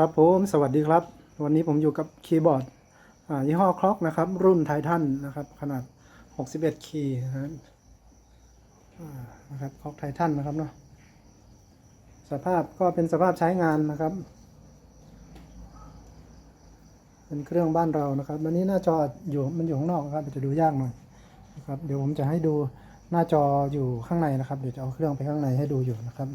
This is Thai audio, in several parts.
ครับผมสวัสดีครับ วันนี้ผมอยู่กับคีย์บอร์ดยี่ห้อคล็อกนะครับ รุ่นไททันนะครับ ขนาด 61 คีย์นะครับนะครับคล็อกไททันนะครับเนาะสภาพก็เป็นสภาพใช้งานนะครับ เป็นเครื่องบ้านเรานะครับวันนี้หน้าจออยู่มันอยู่ข้างนอกนะครับจะดูยากหน่อยนะครับ เดี๋ยวผมจะให้ดูหน้าจออยู่ข้างในนะครับ เดี๋ยวจะเอาเครื่องไปข้างในให้ดูอยู่นะครับ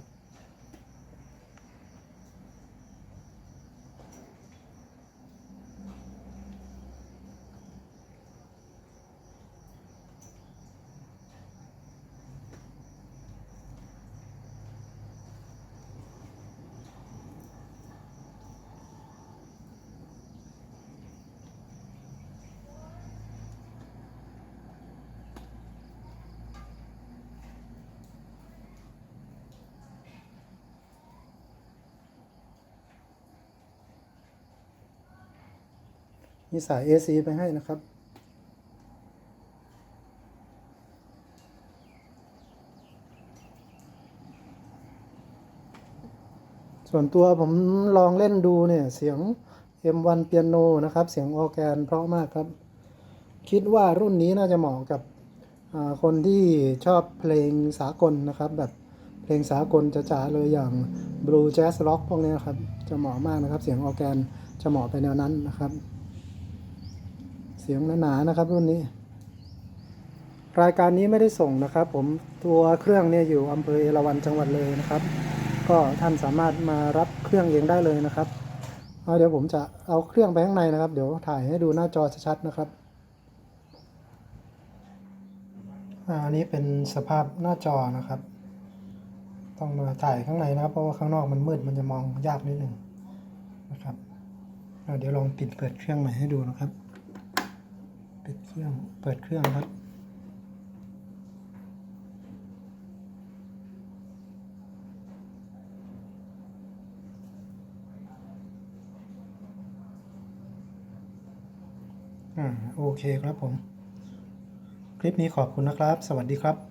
มีสาย AC ไปให้นะครับ ส่วนตัวผมลองเล่นดูเนี่ย เสียง M1 เปียโนนะครับ เสียงออแกนเพราะมากครับ คิดว่ารุ่นนี้น่าจะเหมาะกับคนที่ชอบเพลงสากลนะครับ แบบเพลงสากลจ๋าๆเลยอย่าง Blue Jazz Rock พวกนี้นครับ จะเหมาะมากนะครับ เสียงออแกนจะเหมาะไปแนวนั้นนะครับ สียงหนาๆนะครับรุ่นนี้ รายการนี้ไม่ได้ส่งนะครับ ผมตัวเครื่องเนี่ยอยู่อำเภอเอราวัณจังหวัดเลยนะครับ ก็ท่านสามารถมารับเครื่องเองได้เลยนะครับเอาเดี๋ยวผมจะเอาเครื่องไปข้างในนะครับ เดี๋ยวถ่ายให้ดูหน้าจอชัดๆนะครับอันนี้เป็นสภาพหน้าจอนะครับ ต้องมาถ่ายข้างในนะครับ เพราะว่าข้างนอกมันมืดมันจะมองยากนิดหนึ่งนะครับเดี๋ยวลองปิดเปิดเครื่องใหม่ให้ดูนะครับ ปิดเครื่อง เปิดเครื่องครับ อ่า โอเคครับผม คลิปนี้ขอบคุณนะครับ สวัสดีครับ